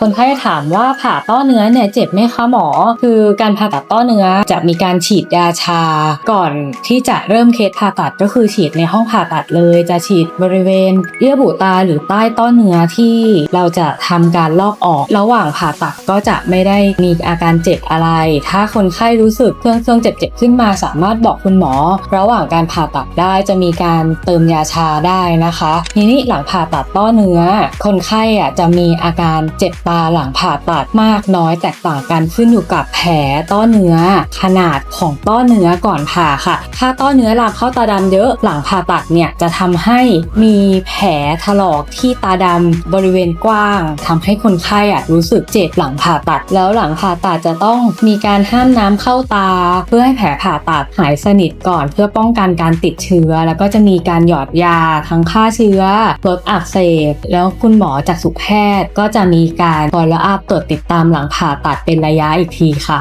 คนไข้ถามว่าผ่าต้อเนื้อเนี่ยเจ็บไหมคะหมอ คือการผ่าตัดต้อเนื้อจะมีการฉีดยาชา ก่อนที่จะเริ่มเคสผ่าตัดก็คือฉีดในห้องผ่าตัดเลย จะฉีดบริเวณเยื่อบุตาหรือใต้ต้อเนื้อที่เราจะทำการลอกออก ระหว่างผ่าตัดก็จะไม่ได้มีอาการเจ็บอะไร ถ้าคนไข้รู้สึกเครื่องเครื่องเจ็บๆขึ้นมาสามารถบอกคุณหมอ ระหว่างการผ่าตัดได้จะมีการเติมยาชาได้นะคะทีนี้หลังผ่าตัดต้อเนื้อ คนไข้อะจะมีอาการเจ็บตาหลังผ่าตัดมากน้อยแตกต่างกันขึ้นอยู่กับแผลต้อเนื้อ ขนาดของต้อเนื้อก่อนผ่าค่ะ ถ้าต้อเนื้อลามเข้าตาดำเยอะหลังผ่าตัดเนี่ยจะทำให้มีแผลถลอกที่ตาดำบริเวณกว้างทำให้คนไข้อะรู้สึกเจ็บหลังผ่าตัด แล้วหลังผ่าตัดจะต้องมีการห้ามน้ำเข้าตา เพื่อให้แผลผ่าตัดหายสนิทก่อนเพื่อป้องกันการติดเชื้อ แล้วก็จะมีการหยอดยาทั้งฆ่าเชื้อลดอักเสบแล้วคุณหมอจากสุแพทย์ก็จะมีการการ follow up ตรวจติดตามหลังผ่าตัดเป็นระยะอีกทีค่ะ